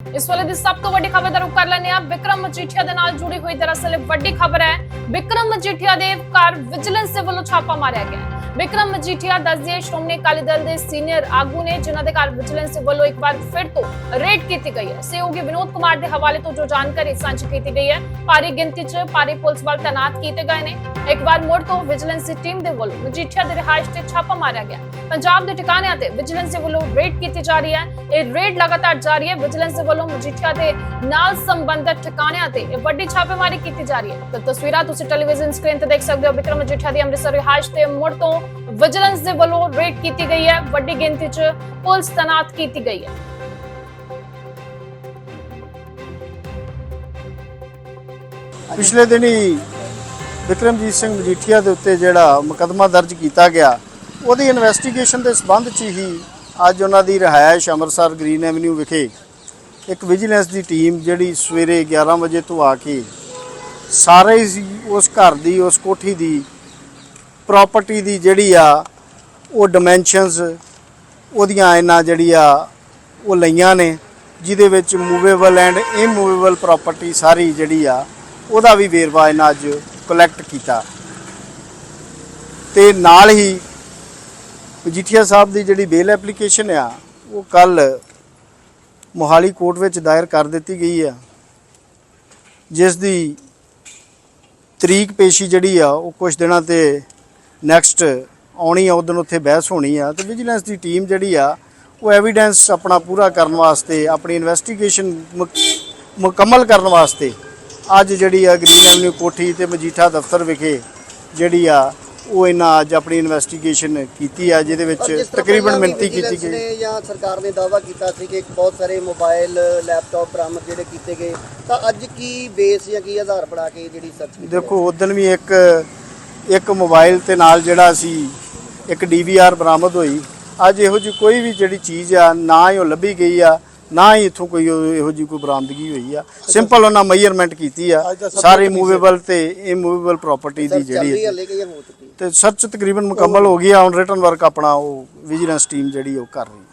ਇਸ ਵੇਲੇ ਦੀ ਸਭ ਤੋਂ ਵੱਡੀ ਖਬਰ ਦਾ ਰੁਖ ਕਰ ਲੈਂਦੇ ਆ ਵਿਕਰਮ ਮਜੀਠੀਆ ਦੇ ਨਾਲ ਜੁੜੀ ਹੋਈ ਦਰਅਸਲ ਵੱਡੀ ਖਬਰ ਹੈ ਵਿਕਰਮ ਮਜੀਠੀਆ ਦੇ ਘਰ ਵਿਜੀਲੈਂਸ ਦੇ ਵੱਲੋਂ ਛਾਪਾ ਮਾਰਿਆ ਗਿਆ। ਹੈ। ਵਿਕਰਮ ਮਜੀਠੀਆ ਦੱਸਦੇ ਸ਼੍ਰੋਮਣੀ ਅਕਾਲੀ ਦਲ ਦੇ ਸੀਨੀਅਰ ਆਗੂ ਨੇ, ਜਿਨ੍ਹਾਂ ਦੇ ਘਰ ਵਿਜੀਲੈਂਸ ਦੇ ਵੱਲੋਂ ਇੱਕ ਵਾਰ ਫਿਰ ਤੋਂ ਰੇਡ ਕੀਤੀ ਗਈ ਹੈ। ਸਹਿਯੋਗੀ ਵਿਨੋਦ ਕੁਮਾਰ ਦੇ ਹਵਾਲੇ ਤੋਂ ਜੋ ਜਾਣਕਾਰੀ ਸਾਂਝੀ ਕੀਤੀ ਗਈ ਹੈ, ਭਾਰੀ ਗਿਣਤੀ 'ਚ ਭਾਰੀ ਪੁਲਿਸ ਬਲ ਤਾਇਨਾਤ ਕੀਤੇ ਗਏ ਨੇ। ਇੱਕ ਵਾਰ ਮੁੜ ਤੋਂ ਵਿਜੀਲੈਂਸ ਦੀ ਟੀਮ ਦੇ ਵੱਲੋਂ ਮਜੀਠੀਆ ਦੇ ਰਿਹਾਇਸ਼ ਤੇ ਛਾਪਾ ਮਾਰਿਆ ਗਿਆ। ਪੰਜਾਬ ਦੇ ਟਿਕਾਣਿਆਂ ਤੇ ਵਿਜੀਲੈਂਸ ਦੇ ਵੱਲੋਂ ਰੇਡ ਕੀਤੀ ਜਾ ਰਹੀ ਹੈ। ਇਹ ਰੇਡ ਲਗਾਤਾਰ ਜਾਰੀ ਹੈ। ਵਿਜੀਲੈਂਸ ਦੇ ਵੱਲੋਂ ਮਜੀਠੀਆ ਦੇ ਨਾਲ ਸੰਬੰਧਿਤ ਟਿਕਾਣਿਆਂ ਤੇ ਇਹ ਵੱਡੀ ਛਾਪੇਮਾਰੀ ਕੀਤੀ ਜਾ ਰਹੀ ਹੈ। ਤਾਂ ਤਸਵੀਰਾਂ ਤੁਸੀਂ ਟੈਲੀਵਿਜ਼ਨ ਸਕਰੀਨ ਤੇ ਦੇਖ ਸਕਦੇ ਹੋ ਵਿਕਰਮ ਮਜੀਠੀਆ ਦੀ ਅੰਮ੍ਰਿਤਸਰ ਰਿਹਾਇਸ਼ ਤੇ ਮੁੜ ਤੋਂ ਵਿਜੀਲੈਂਸ ਦੇ ਵੱਲੋਂ ਰੇਡ ਕੀਤੀ ਗਈ ਹੈ। ਵੱਡੀ ਗਿਣਤੀ 'ਚ ਪੁਲਿਸ ਤਾਇਨਾਤ ਕੀਤੀ ਗਈ ਹੈ। ਪਿਛਲੇ ਦਿਨੀ ਵਿਕਰਮਜੀਤ ਸਿੰਘ ਮਜੀਠੀਆ ਦੇ ਉੱਤੇ ਜਿਹੜਾ ਮੁਕੱਦਮਾ ਦਰਜ ਕੀਤਾ ਗਿਆ, ਉਹਦੀ ਇਨਵੈਸਟੀਗੇਸ਼ਨ ਦੇ ਸਬੰਧ 'ਚ ਹੀ ਅੱਜ ਉਹਨਾਂ ਦੀ ਰਿਹਾਇਸ਼ ਅੰਮ੍ਰਿਤਸਰ ਗ੍ਰੀਨ ਐਵਨਿਊ ਵਿਖੇ ਇੱਕ ਵਿਜੀਲੈਂਸ ਦੀ ਟੀਮ ਜਿਹੜੀ ਸਵੇਰੇ 11 ਵਜੇ ਤੋਂ ਆ ਕੇ ਸਾਰੇ ਉਸ ਘਰ ਦੀ, ਉਸ ਕੋਠੀ ਦੀ ਪ੍ਰਾਪਰਟੀ ਦੀ ਜਿਹੜੀ ਆ, ਉਹ ਡਾਈਮੈਂਸ਼ਨਸ ਉਹਦੀਆਂ ਇਹਨਾਂ ਜਿਹੜੀ ਆ, ਉਹ ਲਈਆਂ ਨੇ, ਜਿਹਦੇ ਵਿੱਚ ਮੂਵੇਬਲ ਐਂਡ ਇਮੂਵੇਬਲ ਪ੍ਰਾਪਰਟੀ ਸਾਰੀ ਜਿਹੜੀ ਆ, ਉਹਦਾ ਵੀ ਵੇਰਵਾ ਇਹਨਾਂ ਅੱਜ ਕਲੈਕਟ ਕੀਤਾ। ਤੇ ਨਾਲ ਹੀ ਮਜੀਠੀਆ ਸਾਹਿਬ ਦੀ ਜਿਹੜੀ ਬੇਲ ਐਪਲੀਕੇਸ਼ਨ ਆ, ਉਹ ਕੱਲ ਮੋਹਾਲੀ ਕੋਰਟ ਵਿੱਚ ਦਾਇਰ ਕਰ ਦਿੱਤੀ ਗਈ ਆ, ਜਿਸ ਦੀ ਤਰੀਕ ਪੇਸ਼ੀ ਜਿਹੜੀ ਆ, ਉਹ ਕੁਝ ਦਿਨਾਂ ਤੇ ਨੈਕਸਟ ਆਉਣੀ ਆ ਉਦੋਂ ਉੱਥੇ ਬਹਿਸ ਹੋਣੀ ਆ। ਤੇ ਵਿਜੀਲੈਂਸ ਦੀ ਟੀਮ ਜਿਹੜੀ ਆ, ਉਹ ਐਵੀਡੈਂਸ ਆਪਣਾ ਪੂਰਾ ਕਰਨ ਵਾਸਤੇ, ਆਪਣੀ ਇਨਵੈਸਟੀਗੇਸ਼ਨ ਮੁਕੰਮਲ ਕਰਨ ਵਾਸਤੇ ਅੱਜ ਜਿਹੜੀ ਆ, ਗ੍ਰੀਨ ਐਵਨਿਊ ਕੋਠੀ ਤੇ ਮਜੀਠਾ ਦਫ਼ਤਰ ਵਿਖੇ ਜਿਹੜੀ ਆ ਉਹ ਇਹਨਾਂ ਅੱਜ ਆਪਣੀ ਇਨਵੈਸਟੀਗੇਸ਼ਨ ਕੀਤੀ ਆ ਜਿਹਦੇ ਵਿੱਚ ਤਕਰੀਬਨ ਮਿਣਤੀ ਕੀਤੀ ਗਈ। ਨੇ ਜਾਂ ਸਰਕਾਰ ਨੇ ਦਾਅਵਾ ਕੀਤਾ ਸੀ ਕਿ ਬਹੁਤ ਸਾਰੇ ਮੋਬਾਈਲ ਲੈਪਟਾਪ ਬਰਾਮਦ ਜਿਹੜੇ ਕੀਤੇ ਗਏ ਤਾਂ ਅੱਜ ਕੀ ਬੇਸ ਜਾਂ ਕੀ ਆਧਾਰ ਬਣਾ ਕੇ ਜਿਹੜੀ ਸਰਚ ਕੀਤੀ ਦੇਖੋ ਉਦੋਂ ਵੀ ਇੱਕ ਇੱਕ ਮੋਬਾਈਲ ਤੇ ਨਾਲ ਜਿਹੜਾ ਸੀ ਇੱਕ ਡੀਵੀਆਰ ਬਰਾਮਦ ਹੋਈ। ਅੱਜ ਇਹੋ ਜਿਹੀ ਕੋਈ ਵੀ ਜਿਹੜੀ ਚੀਜ਼ ਆ ਨਾ ਹੀ ਉਹ ਲੱਭੀ ਗਈ ਆ। ਨਾ ਹੀ ਇੱਥੋਂ ਕੋਈ ਉਹ- ਇਹੋ ਜਿਹੀ ਕੋਈ ਬਰਾਮਦਗੀ ਹੋਈ ਆ। ਸਿੰਪਲ ਉਹਨਾਂ ਮੈਜ਼ਰਮੈਂਟ ਕੀਤੀ ਆ। ਸਾਰੇ ਮੂਵੇਬਲ ਤੇ ਇਮੂਵੇਬਲ ਪ੍ਰਾਪਰਟੀ ਦੀ ਸਰਚ ਚੱਲ ਰਹੀ ਜਿਹੜੀ ਹੈ ਹਲੇ ਕਿ ਜਾਂ ਹੋ ਚੁੱਕੀ ਹੈ? ਤੇ ਸਰਚ ਤਕਰੀਬਨ ਮੁਕੰਮਲ ਹੋ ਗਈ ਆ। ਹੁਣ ਰਿਟਰਨ ਵਰਕ ਆਪਣਾ ਉਹ ਵਿਜੀਲੈਂਸ ਟੀਮ ਜਿਹੜੀ ਉਹ ਕਰ ਰਹੀ ਹੈ।